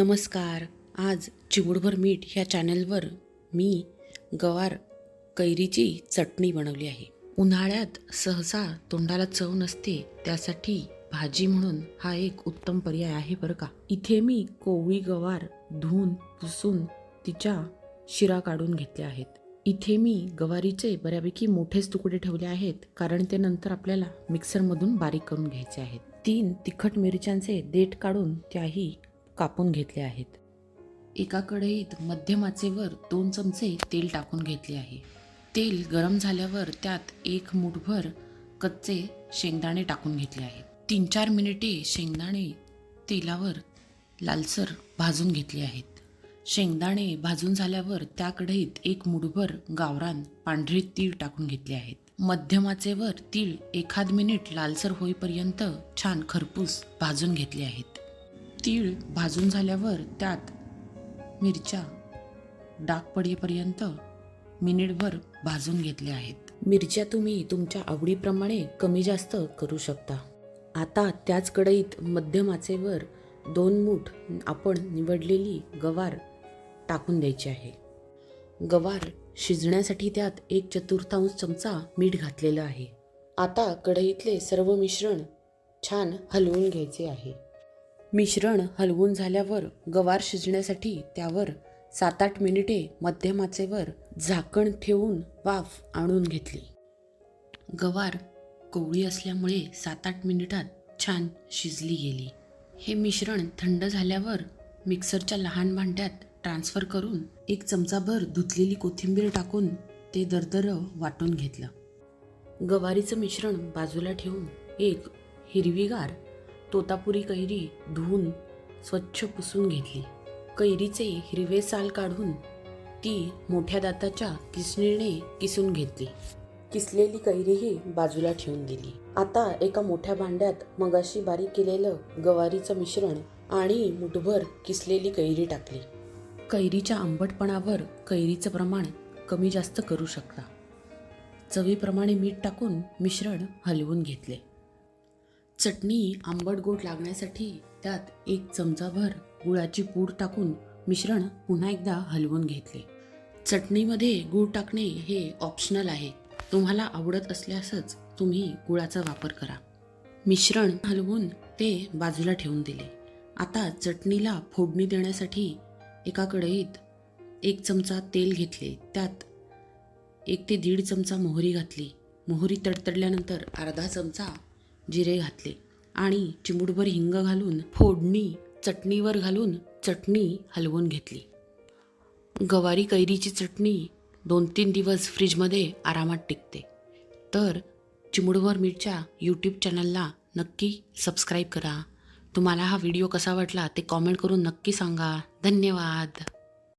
नमस्कार. आज चिमुडभर मीठ ह्या चॅनलवर मी गवार कैरीची चटणी बनवली आहे. उन्हाळ्यात सहसा तोंडाला चव नसते त्यासाठी भाजी म्हणून हा एक उत्तम पर्याय आहे बरं का. इथे मी कोवळी गवार धुवून पुसून तिच्या शिरा काढून घेतल्या आहेत. इथे मी गवारीचे बऱ्यापैकी मोठेच तुकडे ठेवले आहेत कारण ते नंतर आपल्याला मिक्सरमधून बारीक करून घ्यायचे आहेत. तीन तिखट मिरच्यांचे देठ काढून त्याही कापून घेतले आहेत. एका कढईत मध्यमाचे वर दोन चमचे तेल टाकून घेतले आहे. तेल गरम झाल्यावर त्यात एक मुठभर कच्चे शेंगदाणे टाकून घेतले आहेत. तीन चार मिनिटे शेंगदाणे तेलावर लालसर भाजून घेतले आहेत. शेंगदाणे भाजून झाल्यावर त्या कढईत एक मुठभर गावरान पांढरे तीळ टाकून घेतले आहेत. मध्यमाचे वर तीळ एखाद मिनिट लालसर होईपर्यंत छान खरपूस भाजून घेतले आहेत. तीळ भाजून झाल्यावर त्यात मिरच्या डाग पडेपर्यंत मिनिटभर भाजून घेतल्या आहेत. मिरच्या तुम्ही तुमच्या आवडीप्रमाणे कमी जास्त करू शकता. आता त्याच कढईत मध्यमाचेवर दोन मूठ आपण निवडलेली गवार टाकून द्यायची आहे. गवार शिजण्यासाठी त्यात एक चतुर्थांश चमचा मीठ घातलेलं आहे. आता कढईतले सर्व मिश्रण छान हलवून घ्यायचे आहे. मिश्रण हलवून झाल्यावर गवार शिजण्यासाठी त्यावर सात आठ मिनिटे मध्यमाचेवर झाकण ठेवून वाफ आणून घेतली. गवार कोवळी असल्यामुळे सात आठ मिनिटात छान शिजली गेली. हे मिश्रण थंड झाल्यावर मिक्सरच्या लहान भांड्यात ट्रान्सफर करून एक चमचाभर धुतलेली कोथिंबीर टाकून ते दरदर वाटून घेतलं. गवारीचं मिश्रण बाजूला ठेवून एक हिरवीगार तोतापुरी कैरी धुवून स्वच्छ पुसून घेतली. कैरीचे हिरवे साल काढून ती मोठ्या दाताच्या किसणीने किसून घेतली. किसलेली कैरीही बाजूला ठेवून दिली. आता एका मोठ्या भांड्यात मगाशी बारीक केलेलं गवारीचं मिश्रण आणि मुठभर किसलेली कैरी टाकली. कैरीच्या आंबटपणावर कैरीचं प्रमाण कमी जास्त करू शकता. चवीप्रमाणे मीठ टाकून मिश्रण हलवून घेतले. चटणी आंबट गोड लागण्यासाठी त्यात एक चमचाभर गुळाची पूड टाकून मिश्रण पुन्हा एकदा हलवून घेतले. चटणीमध्ये गूळ टाकणे हे ऑप्शनल आहे. तुम्हाला आवडत असल्यासच तुम्ही गुळाचा वापर करा. मिश्रण हलवून ते बाजूला ठेवून दिले. आता चटणीला फोडणी देण्यासाठी एका कढईत एक चमचा तेल घेतले. त्यात एक ते दीड चमचा मोहरी घातली. मोहरी तडतडल्यानंतर अर्धा चमचा जिरे घातले आणि चिमूटभर हिंग घालून फोडणी चटणीवर घालून चटणी हलवून घेतली. गवारी कैरीची चटणी दोन तीन दिवस फ्रीजमध्ये आरामात टिकते. तर चिमुडभर मीठच्या यूट्यूब चॅनलला नक्की सबस्क्राईब करा. तुम्हाला हा व्हिडिओ कसा वाटला ते कॉमेंट करून नक्की सांगा. धन्यवाद.